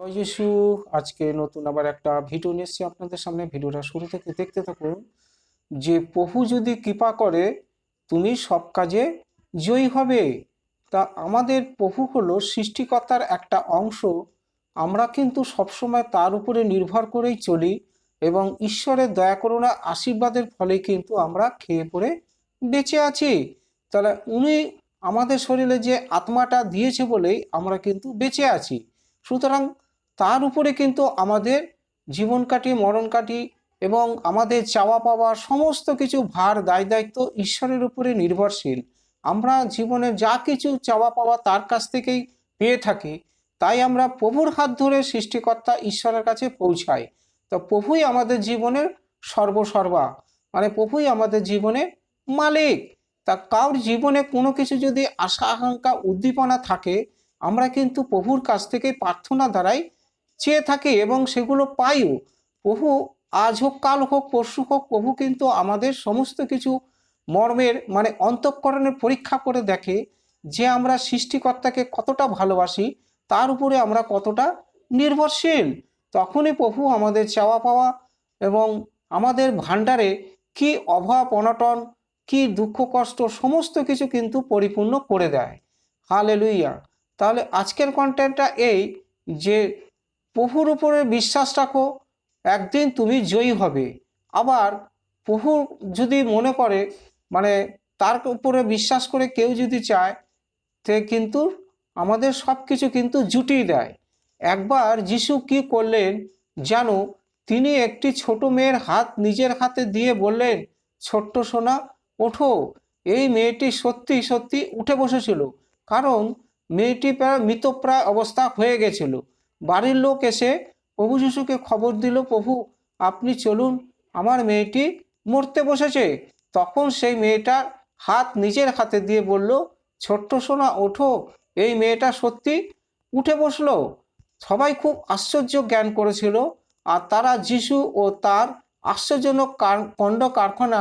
যিশু। আজকে নতুন আবার একটা ভিডিও নিয়ে এসেছি আপনাদের সামনে। ভিডিওটা শুরু থেকে দেখতে থাকুন। যে প্রভু যদি কৃপা করে, তুমি সব কাজে জয়ী হবে। তা আমাদের প্রভু হলো সৃষ্টিকর্তার একটা অংশ। আমরা কিন্তু সবসময় তার উপরে নির্ভর করেই চলি এবং ঈশ্বরের দয়া করুণা আশীর্বাদের ফলে কিন্তু আমরা খেয়ে পড়ে বেঁচে আছি। তাহলে উনি আমাদের শরীরে যে আত্মাটা দিয়েছে বলেই আমরা কিন্তু বেঁচে আছি। সুতরাং তার উপরে কিন্তু আমাদের জীবন কাটি, মরণ কাটি এবং আমাদের চাওয়া পাওয়া সমস্ত কিছু ভার দায় দায়িত্ব ঈশ্বরের উপরে নির্ভরশীল। আমরা জীবনে যা কিছু চাওয়া পাওয়া তার কাছ থেকেই পেয়ে থাকি, তাই আমরা প্রভুর হাত ধরে সৃষ্টিকর্তা ঈশ্বরের কাছে পৌঁছাই। তো প্রভুই আমাদের জীবনের সর্বসর্বা মানে প্রভুই আমাদের জীবনে মালিক। তা কার জীবনে কোনো কিছু যদি আশা আকাঙ্ক্ষা উদ্দীপনা থাকে, আমরা কিন্তু প্রভুর কাছ থেকে প্রার্থনা দ্বারাই চেয়ে থাকি এবং সেগুলো পাইও। প্রভু আজ হোক, কাল হোক, পরশু হোক, প্রভু কিন্তু আমাদের সমস্ত কিছু মর্মের মানে অন্তঃকরণের পরীক্ষা করে দেখে যে আমরা সৃষ্টিকর্তাকে কতটা ভালোবাসি, তার উপরে আমরা কতটা নির্ভরশীল। তখনই প্রভু আমাদের চাওয়া পাওয়া এবং আমাদের ভাণ্ডারে কি অভাব, অনটন, কি দুঃখ, কষ্ট, সমস্ত কিছু কিন্তু পরিপূর্ণ করে দেয়। হালেলুইয়া তাহলে আজকের কন্টেন্টটা এই যে প্রভুর উপরে বিশ্বাস রাখো, একদিন তুমি জয়ী হবে। আবার প্রভু যদি মনে করে মানে তার উপরে বিশ্বাস করে কেউ যদি চায় তে কিন্তু আমাদের সব কিছু কিন্তু জুটিয়ে দেয়। একবার যিশু কি করলেন জানো, তিনি একটি ছোট মেয়ের হাত নিজের হাতে দিয়ে বললেন, ছোট্ট সোনা, ওঠো। এই মেয়েটি সত্যি সত্যি উঠে বসেছিল, কারণ মেয়েটি প্রায় মৃতপ্রায় অবস্থা হয়ে গেছিল। বাড়ির লোক এসে প্রভু যিশুকে খবর দিল, প্রভু, আপনি চলুন, আমার মেয়েটি মরতে বসেছে। তখন সেই মেয়েটার হাত নিজের হাতে দিয়ে বলল, ছোট্ট সোনা, ওঠো, এই মেয়েটা সত্যি উঠে বসল। সবাই খুব আশ্চর্য জ্ঞান করেছিল, আর তারা যিশু ও তার আশ্চর্যজনক কণ্ড কারখানা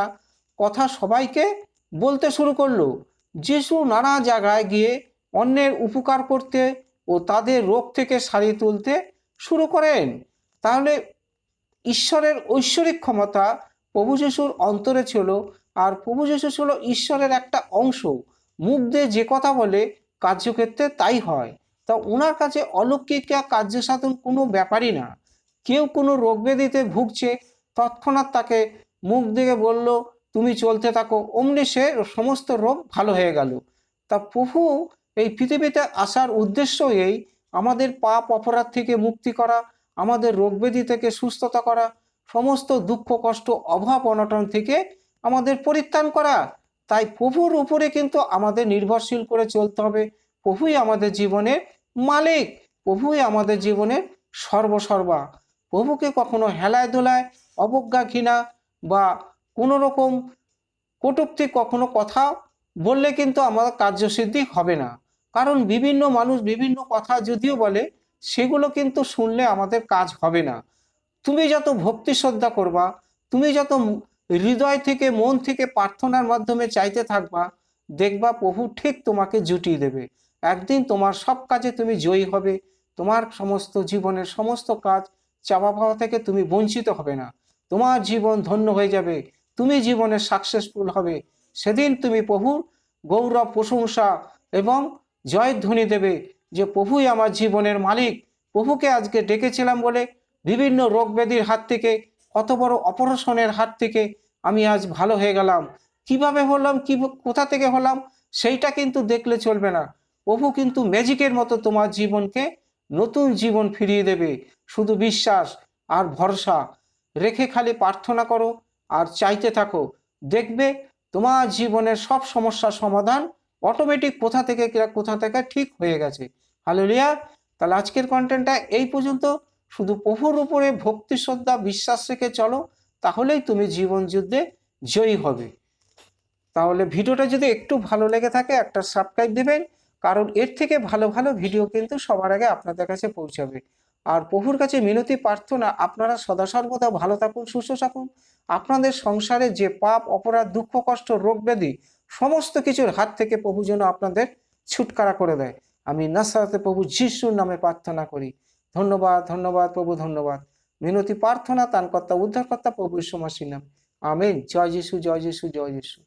কথা সবাইকে বলতে শুরু করল। যিশু নানা জায়গায় গিয়ে অন্যের উপকার করতে ও তাদের রোগ থেকে সারিয়ে তুলতে শুরু করেন। তাহলে ঈশ্বরের ঐশ্বরিক ক্ষমতা প্রভু যিশুর অন্তরে ছিল আর প্রভু যিশু ছিল ঈশ্বরের একটা অংশ। মুখ দিয়ে যে কথা বলে কার্যক্ষেত্রে তাই হয়। তা ওনার কাছে অলৌকিক কার্য সাধন কোনো ব্যাপারই না। কেউ কোনো রোগ ব্যাধিতে ভুগছে, তৎক্ষণাৎ তাকে মুখ দিয়ে বলল, তুমি চলতে থাকো। অমনি সে সমস্ত রোগ ভালো হয়ে গেল। তা প্রভু এই পৃথিবীতে আসার উদ্দেশ্য এই, আমাদের পাপ অপরাধ থেকে মুক্তি করা, আমাদের রোগ ব্যাধি থেকে সুস্থতা করা, সমস্ত দুঃখ, কষ্ট, অভাব, অনটন থেকে আমাদের পরিত্রাণ করা। তাই প্রভুর উপরে কিন্তু আমাদের নির্ভরশীল করে চলতে হবে। প্রভুই আমাদের জীবনের মালিক। প্রভুই আমাদের জীবনের সর্বসর্বা। প্রভুকে কখনো হেলায় দোলায় অবজ্ঞা, ঘৃণা বা কোনো রকম কটূক্তি, কখনো কথা বললে কিন্তু আমাদের কার্যসিদ্ধি হবে না। কারণ বিভিন্ন মানুষ বিভিন্ন কথা যদিও বলে, সেগুলো কিন্তু শুনলে আমাদের কাজ হবে না। তুমি যত ভক্তি শ্রদ্ধা করবা, তুমি যত হৃদয় থেকে, মন থেকে প্রার্থনার মাধ্যমে চাইতে থাকবা, দেখবা প্রভু ঠিক তোমাকে জুটিয়ে দেবে। একদিন তোমার সব কাজে তুমি জয়ী হবে, তোমার সমস্ত জীবনের সমস্ত কাজ চাপা পাওয়া থেকে তুমি বঞ্চিত হবে না। তোমার জীবন ধন্য হয়ে যাবে, তুমি জীবনে সাকসেসফুল হবে। সেদিন তুমি প্রভুর গৌরব, প্রশংসা এবং জয়ধ্বনি দেবে যে প্রভুই আমার জীবনের মালিক। প্রভুকে আজকে ডেকেছিলাম বলে বিভিন্ন রোগ ব্যাধির হাত থেকে, কত বড় অপারেশনের হাত থেকে আমি আজ ভালো হয়ে গেলাম। কীভাবে হলাম, কি কোথা থেকে হলাম, সেইটা কিন্তু দেখলে চলবে না। প্রভু কিন্তু ম্যাজিকের মতো তোমার জীবনকে নতুন জীবন ফিরিয়ে দেবে। শুধু বিশ্বাস আর ভরসা। রেখে খালি প্রার্থনা করো আর চাইতে থাকো। দেখবে তোমার জীবনের সব সমস্যার সমাধান অটোমেটিক কোথা থেকে কোথা থেকে ঠিক হয়ে গেছে। হালেলুয়া তাহলে আজকের কন্টেন্টটা এই পর্যন্ত। শুধু প্রভুর উপরে ভক্তি, শ্রদ্ধা, বিশ্বাস রেখে চলো, তাহলেই তুমি জীবন যুদ্ধে জয়ী হবে। তাহলে ভিডিওটা যদি একটু ভালো লেগে থাকে, একটা সাবস্ক্রাইব দেবেন, কারণ এর থেকে ভালো ভালো ভিডিও কিন্তু সবার আগে আপনাদের কাছে পৌঁছাবে। আর প্রভুর কাছে মিনতি, প্রার্থনা, আপনারা সদা সর্বদা ভালো থাকুন, সুস্থ থাকুন। আপনাদের সংসারে যে পাপ, অপরাধ, দুঃখ, কষ্ট, রোগ, ব্যাধি সমস্ত কিছুর হাত থেকে প্রভু যেন আপনাদের ছুটকারা করে দেয়। আমি নাসারাতে প্রভু যিশুর নামে প্রার্থনা করি। ধন্যবাদ ধন্যবাদ, প্রভু, ধন্যবাদ। মিনতি প্রার্থনা তানকর্তা উদ্ধারকর্তা, প্রভু, ঈশ্বর নাম আমেন। জয় যিশু জয় যিশু জয় যিশু।